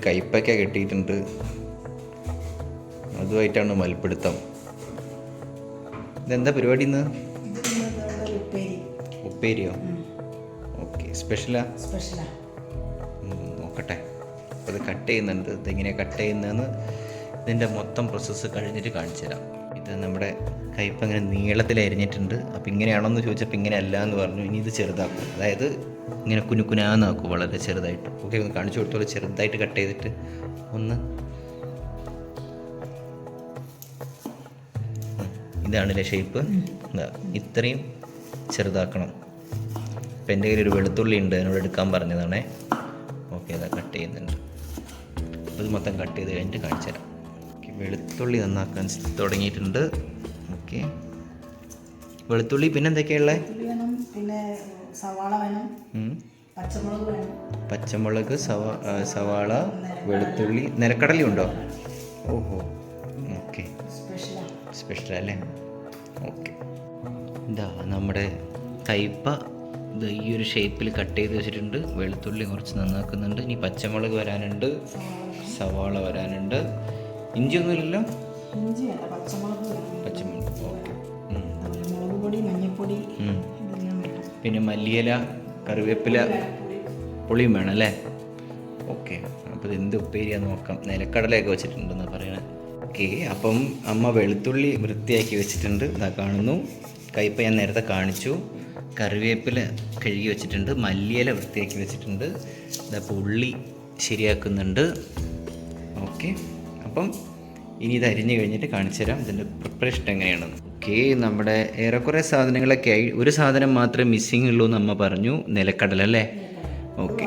വലിയൊരു കയ്പൊക്കെ കിട്ടിയിട്ടുണ്ട്. അതുമായിട്ടാണ് മൽപ്പിടുത്തം. ഇതെന്താ പരിപാടി ഇന്ന്? ഉപ്പേരി ഉപ്പേരിയോ ഓക്കെ സ്പെഷ്യലാ? നോക്കട്ടെ. അത് കട്ട് ചെയ്യുന്നുണ്ട്. ഇതെങ്ങനെയാണ് കട്ട് ചെയ്യുന്നതെന്ന് ഇതിന്റെ മൊത്തം പ്രോസസ്സ് കഴിഞ്ഞിട്ട് കാണിച്ചു തരാം. ഇത് നമ്മുടെ കയ്പ നീളത്തിൽ അരിഞ്ഞിട്ടുണ്ട് അപ്പോൾ ഇങ്ങനെയാണോ എന്ന് ചോദിച്ചപ്പോൾ ഇങ്ങനെയല്ല എന്ന് പറഞ്ഞു. ഇനി ഇത് ചെറുതാക്കും. അതായത് ഇങ്ങനെ കുനുക്കുനാന്നാക്കും വളരെ ചെറുതായിട്ട്. ഓക്കെ ഒന്ന് കാണിച്ചു കൊടുത്തോളൂ. ചെറുതായിട്ട് കട്ട് ചെയ്തിട്ട് ഒന്ന്. ഇതാണ് ഇതാണല്ലേ ഷേപ്പ് ഇതാ ഇത്രയും ചെറുതാക്കണം. ഇപ്പം എന്റെ കയ്യിൽ ഒരു വെളുത്തുള്ളി ഉണ്ട് എന്നോട് എടുക്കാൻ പറഞ്ഞതാണേ. ഓക്കെ അതാ കട്ട് ചെയ്യുന്നുണ്ട്. അത് മൊത്തം കട്ട് ചെയ്ത് കഴിഞ്ഞിട്ട് കാണിച്ചു തരാം. ഓക്കെ വെളുത്തുള്ളി നന്നാക്കാൻ തുടങ്ങിയിട്ടുണ്ട്. ഓക്കെ. വെളുത്തുള്ളി പിന്നെ വേണം പിന്നെ സവാള വേണം. പച്ചമുളക് വേണം. പച്ചമുളക് സവാള വെളുത്തുള്ളി നിലക്കടലി ഉണ്ടോ? ഓഹോ. ഓക്കെ. സ്പെഷ്യൽ അല്ലേ? ഓക്കെ. ഇതാ നമ്മുടെ കയ്പ ഇത് ഈ ഒരു ഷേപ്പിൽ കട്ട് ചെയ്ത് വെച്ചിട്ടുണ്ട്. വെളുത്തുള്ളി കുറച്ച് നന്നാക്കുന്നുണ്ട്. ഇനി പച്ചമുളക് വരാനുണ്ട്. സവാള വരാനുണ്ട്. ഇഞ്ചി ഒന്നുമില്ലല്ലോ പച്ചമുളക് പച്ചമുളക്. ഓക്കെ. മുളക് പൊടി മഞ്ഞൾപ്പൊടി. പിന്നെ മല്ലിയില കറിവേപ്പില പുളിയും വേണം അല്ലേ? ഓക്കെ. അപ്പോൾ ഇത് എന്ത് ഉപ്പേരിയാന്ന് നോക്കാം. നിലക്കടലയൊക്കെ വെച്ചിട്ടുണ്ടെന്ന് പറയണേ. ഓക്കെ അപ്പം അമ്മ വെളുത്തുള്ളി വൃത്തിയാക്കി വെച്ചിട്ടുണ്ട്. ഇതാ കാണുന്നു. കയ്പ ഞാൻ നേരത്തെ കാണിച്ചു. കറിവേപ്പില കഴുകി വെച്ചിട്ടുണ്ട്. മല്ലിയില വൃത്തിയാക്കി വെച്ചിട്ടുണ്ട്. ഇതാ പുള്ളി ശരിയാക്കുന്നുണ്ട്. ഓക്കെ. അപ്പം ഇനി ഇത് അരിഞ്ഞു കഴിഞ്ഞിട്ട് കാണിച്ചു തരാം ഇതിന്റെ പ്രിപ്പറേഷൻ എങ്ങനെയാണെന്ന്. ഓക്കെ നമ്മുടെ ഏറെക്കുറെ സാധനങ്ങളൊക്കെ ആയി. ഒരു സാധനം മാത്രമേ മിസ്സിങ് ഉള്ളൂ എന്ന് അമ്മ പറഞ്ഞു. നിലക്കടല അല്ലേ? ഓക്കെ.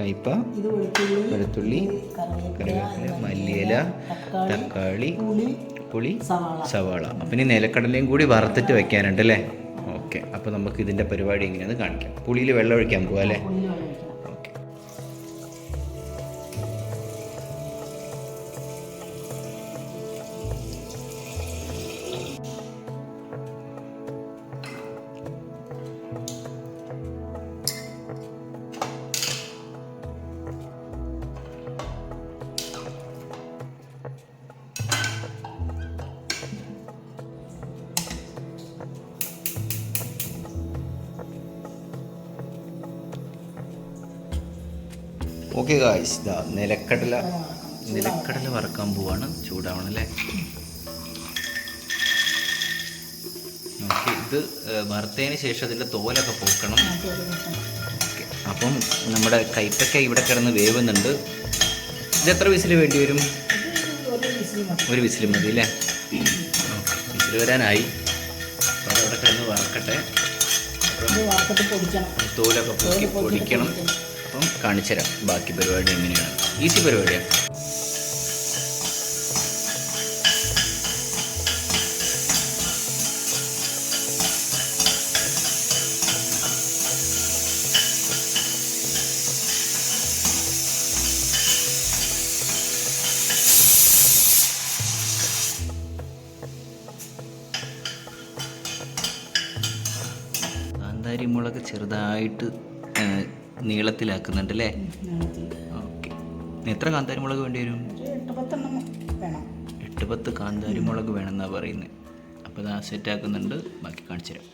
കയ്പ. വെളുത്തുള്ളി. കറിവേപ്പില മല്ലിയില തക്കാളി പുളി സവാള. സവാള. അപ്പം ഇനി നിലക്കടലയും കൂടി വറുത്തിട്ട് വെക്കാനുണ്ട് അല്ലേ? ഓക്കെ. അപ്പോൾ നമുക്ക് ഇതിന്റെ പരിപാടി എങ്ങനെയാണെന്ന് കാണിക്കാം. പുളിയിൽ വെള്ളം ഒഴിക്കാൻ പോകാം അല്ലേ? ഓക്കെ ഗായ്സ് ഇതാ നിലക്കടല. നിലക്കടല വറക്കാൻ പോവാണ്. ചൂടാവണം അല്ലേ ഓക്കെ ഇത് വറുത്തതിന് ശേഷം അതിന്റെ തോലൊക്കെ പോക്കണം. ഓക്കെ. അപ്പം നമ്മുടെ കൈപ്പക്ക ഇവിടെ കിടന്ന് വേവുന്നുണ്ട്. ഇത് എത്ര വിസിൽ വേണ്ടി വരും? ഒരു വിസിൽ മതി. അല്ലേ? വിസിൽ വരാനായി. അപ്പോൾ അവിടെ കിടന്ന് വറക്കട്ടെ. തോലൊക്കെ പൊക്കി പൊടിക്കണം. അപ്പം കാണിച്ചു തരാം. ബാക്കി പരിപാടി എങ്ങനെയാണ്? ഈസി പരിപാടിയാണ് കാന്താരി മുളക് ചെറുതായിട്ട് നീളത്തിലാക്കുന്നുണ്ട് അല്ലേ. ഓക്കെ. എത്ര കാന്താരി മുളക് വേണ്ടി വരും? എട്ട് പത്ത് കാന്താരി മുളക് വേണമെന്നാണ് പറയുന്നത് അപ്പോൾ അത് സെറ്റ് ആക്കുന്നുണ്ട് ബാക്കി കാണിച്ചു തരാം.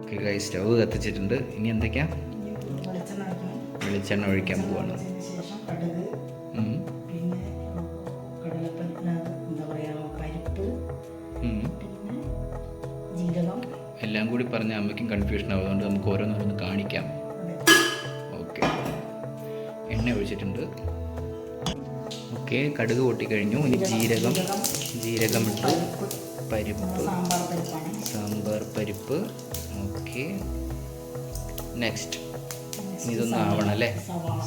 ഓക്കെ സ്റ്റവ് കത്തിച്ചിട്ടുണ്ട്. ഇനി എന്തൊക്കെയാ? വെളിച്ചെണ്ണ ഒഴിക്കാൻ പോവാണ്. എല്ലാം കൂടി പറഞ്ഞ അമ്മയ്ക്കും കൺഫ്യൂഷൻ ആവും. അതുകൊണ്ട് നമുക്ക് ഓരോന്നോരോന്ന് കാണിക്കാം. ഓക്കെ എണ്ണ ഒഴിച്ചിട്ടുണ്ട്. ഓക്കെ കടുക് പൊട്ടിക്കഴിഞ്ഞു. ഇനി ജീരകം ജീരകം ഇട്ടു. പരിപ്പ്. സാമ്പാർ പരിപ്പ്. ഓക്കെ നെക്സ്റ്റ് ഇതൊന്നും ആവണം അല്ലേ?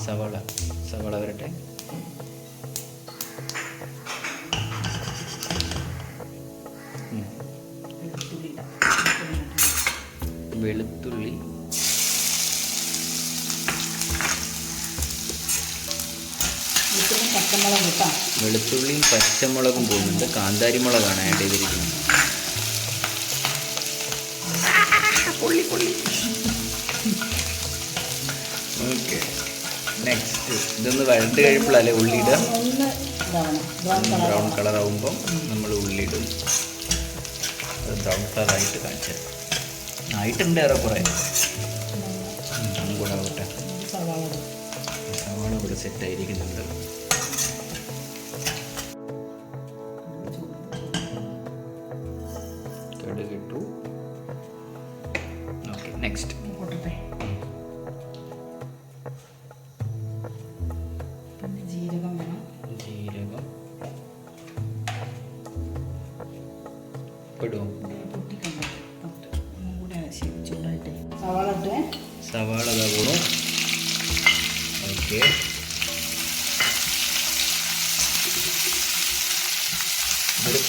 സവാള. സവാള വരട്ടെ. വെളുത്തുള്ളി. വെളുത്തുള്ളി പച്ചമുളക് കിട്ടാം വെളുത്തുള്ളിയും പച്ചമുളകും പോകുന്നുണ്ട്. കാന്താരി മുളകാണ് ആഡ് ചെയ്തിരിക്കുന്നത് ഓക്കെ നെക്സ്റ്റ് ഇതൊന്ന് വരണ്ട് കഴിയുമ്പോഴല്ലേ ഉള്ളി ഇടുക? ഒന്ന് ഇതാവണം ബ്രൗൺ കളർ ആവുമ്പോൾ നമ്മൾ ഉള്ളിയിടും അത് ബ്രൗൺ കളർ ആയിട്ട് കാണിച്ചത് ആയിട്ടുണ്ട് ഏറെക്കുറെ കുറെ കൂടെ ആവട്ടെ സവാള ഇടും. സവാള ഇവിടെ സെറ്റ് ആയിരിക്കുന്നുണ്ട് കടുക് ഇട്ടു ഓക്കെ നെക്സ്റ്റ്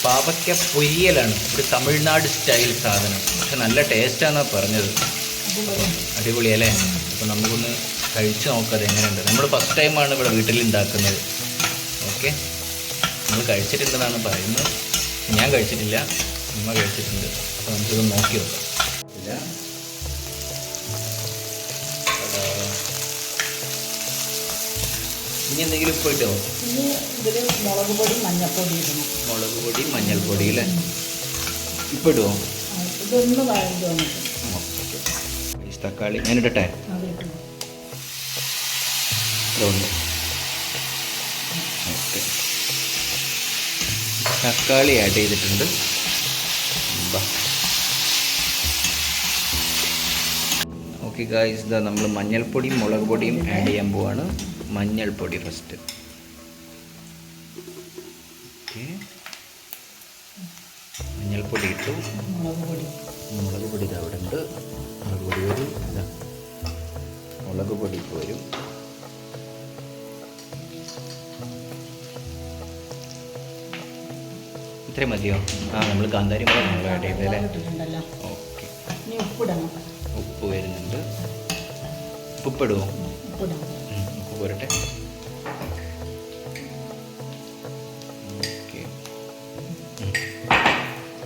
പാവയ്ക്ക പൊരിയലാണ്. ഒരു തമിഴ്നാട് സ്റ്റൈൽ സാധനം. പക്ഷെ നല്ല ടേസ്റ്റാണെന്നാണ് പറഞ്ഞത്. അടിപൊളിയല്ലേ അപ്പോൾ നമുക്കൊന്ന് കഴിച്ച് നോക്കാം എങ്ങനെയുണ്ട്. നമ്മൾ ഫസ്റ്റ് ടൈമാണ് ഇവിടെ വീട്ടിൽ ഉണ്ടാക്കുന്നത് ഓക്കെ? നമ്മൾ കഴിച്ചിട്ടുണ്ടെന്നാണ് പറയുന്നത്. ഞാൻ കഴിച്ചിട്ടില്ല. അമ്മ കഴിച്ചിട്ടുണ്ട്. അപ്പോൾ നമുക്കിത് നോക്കി നോക്കാം. ഇല്ല. ഇനി എന്തെങ്കിലും പോയിട്ടോ? ഇനി ഇതിൽ മുളക് പൊടി മഞ്ഞൾപ്പൊടി ഇടണം. മുളക് പൊടി മഞ്ഞൾപ്പൊടി അല്ലേ? ഇപ്പം ഇടുമോ ഇതൊന്ന് വന്നിട്ട്. തക്കാളി. ഞാൻ ഇടട്ടെ? അത് അതുകൊണ്ട് ഓക്കെ. തക്കാളി ആഡ് ചെയ്തിട്ടുണ്ട്. ഓക്കെ ഗായ്സ് ഇതാ നമ്മൾ മഞ്ഞൾപ്പൊടിയും മുളക് പൊടിയും ആഡ് ചെയ്യാൻ പോവാണ്. മഞ്ഞൾപ്പൊടി ഫസ്റ്റ് മഞ്ഞൾപ്പൊടി ഇട്ടു. മുളക് പൊടി ഇതാ അവിടെ ഉണ്ട്. മുളക് പൊടി വരും ഇതാ. മുളക് പൊടി പോരും ഇത്രയും മതിയോ? ആ നമ്മൾ കാന്താരി മുളക് ആഡ് ചെയ്തല്ലേ ഓക്കെ. ഉപ്പ് വരുന്നുണ്ട്. ഉപ്പിടുമോ പോരട്ടെ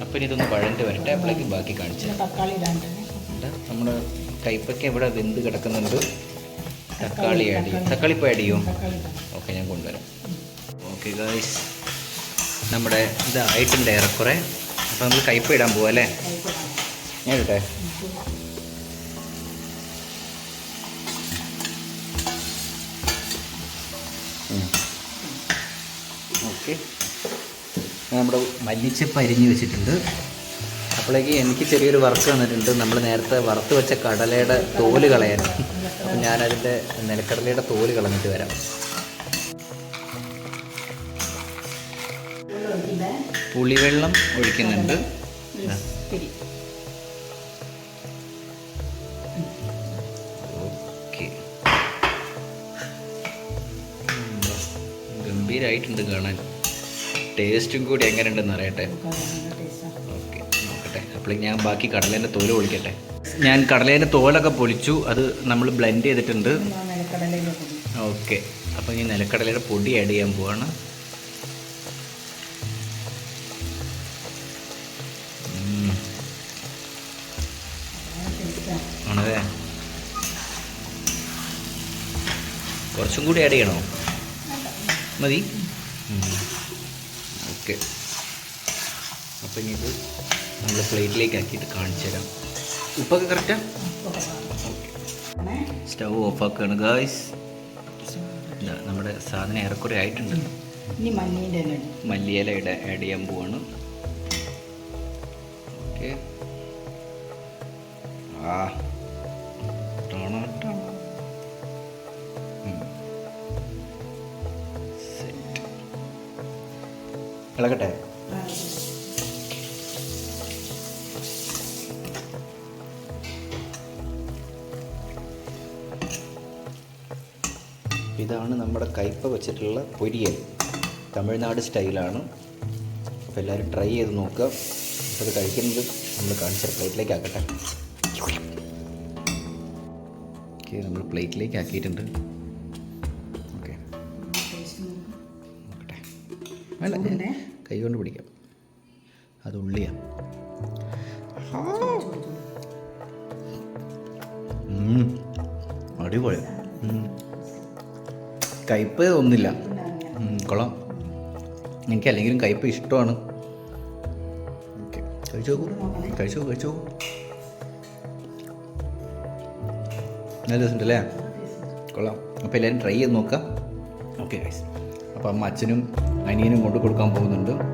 അപ്പൊ ഇതൊന്ന് വഴണ്ട് വരട്ടെ അപ്പോഴേക്ക് ബാക്കി കാണിച്ചു തക്കാളി. നമ്മുടെ കൈപ്പൊക്കെ ഇവിടെ വെന്ത് കിടക്കുന്നുണ്ട്? തക്കാളി ആഡ് ചെയ്യും തക്കാളി. ഇപ്പോൾ ആഡ് ചെയ്യും ഓക്കെ ഞാൻ കൊണ്ടുവരാം. ഓക്കെ ഗായ്സ് നമ്മുടെ ഇതായിട്ടുണ്ട് ഏറെക്കുറെ. അപ്പോൾ നമ്മൾ കയ്പ ഇടാൻ പോവാം അല്ലേ? ഞാൻ ഇടട്ടെ. ഓക്കെ. നമ്മുടെ മല്ലിച്ചപ്പ് അരിഞ്ഞ് വെച്ചിട്ടുണ്ട്. അപ്പോഴേക്ക് എനിക്ക് ചെറിയൊരു വർക്ക് വന്നിട്ടുണ്ട് നമ്മൾ നേരത്തെ വറുത്ത് വെച്ച കടലയുടെ തോൽ കളയാൻ. അപ്പം ഞാനതിന്റെ നിലക്കടലയുടെ തോൽ കളഞ്ഞിട്ട് വരാം. വെള്ളം പുളിവെള്ളം ഒഴിക്കുന്നുണ്ട്. ഗംഭീരായിട്ടുണ്ട് കാണാൻ. ടേസ്റ്റും കൂടി എങ്ങനെ ഉണ്ടെന്ന് അറിയട്ടെ? ഓക്കെ നോക്കട്ടെ. അപ്പോൾ ഞാൻ ബാക്കി കടലേന്റെ തോൽ പൊളിക്കട്ടെ. ഞാൻ കടലേന്റെ തോലൊക്കെ പൊളിച്ചു. അത് നമ്മൾ ബ്ലെൻഡ് ചെയ്തിട്ടുണ്ട്. ഓക്കെ അപ്പോൾ ഞാൻ നിലക്കടലയുടെ പൊടി ആഡ് ചെയ്യാൻ പോവാണ്. ആണല്ലേ? കുറച്ചും കൂടി ആഡ് ചെയ്യണോ? മതി. ഓക്കെ. അപ്പം ഇനി ഇത് നമ്മൾ പ്ലേറ്റിലേക്ക് ആക്കിയിട്ട് കാണിച്ചു തരാം. ഉപ്പൊക്കെ കറക്റ്റാ സ്റ്റവ് ഓഫ് ആക്കുകയാണ് ഗായ്സ് നമ്മുടെ സാധനം ഏറെക്കുറെ ആയിട്ടുണ്ട്. ഇനി. മല്ലിയില ഇട. ആഡ് ചെയ്യാൻ പോവാണ്. ഓക്കെ ആ. ഇളകട്ടെ. ഇതാണ് നമ്മുടെ കയ്പ വെച്ചിട്ടുള്ള പൊരിയൽ. തമിഴ്നാട് സ്റ്റൈലാണ്. അപ്പോൾ എല്ലാവരും ട്രൈ ചെയ്ത് നോക്കുക. അത് കഴിക്കുന്നത് നമ്മൾ കാണിച്ച പ്ലേറ്റിലേക്ക് ആക്കട്ടെ. ഓക്കെ നമ്മൾ പ്ലേറ്റിലേക്ക് ആക്കിയിട്ടുണ്ട്. വേണ്ട കൈകൊണ്ട് കൈ കൊണ്ട് പിടിക്കാം. അത് ഉള്ളിയാ. അടിപൊളി. കയ്പ് ഒന്നില്ല കൊള്ളാം. എനിക്ക് അല്ലെങ്കിലും കയ്പ് ഇഷ്ടമാണ്. ഓക്കെ. കഴിച്ചു നോക്കൂ. കഴിച്ചു നോക്കൂ, കഴിച്ചു നോക്കൂ. നല്ല രസമുണ്ട് അല്ലേ കൊള്ളാം. അപ്പോൾ എല്ലാവരും ട്രൈ ചെയ്ത് നോക്കാം. ഓക്കെ ഗൈസ് അപ്പോൾ അമ്മ അച്ഛനും അനിയനും കൊണ്ടു കൊടുക്കാൻ പോകുന്നുണ്ട്.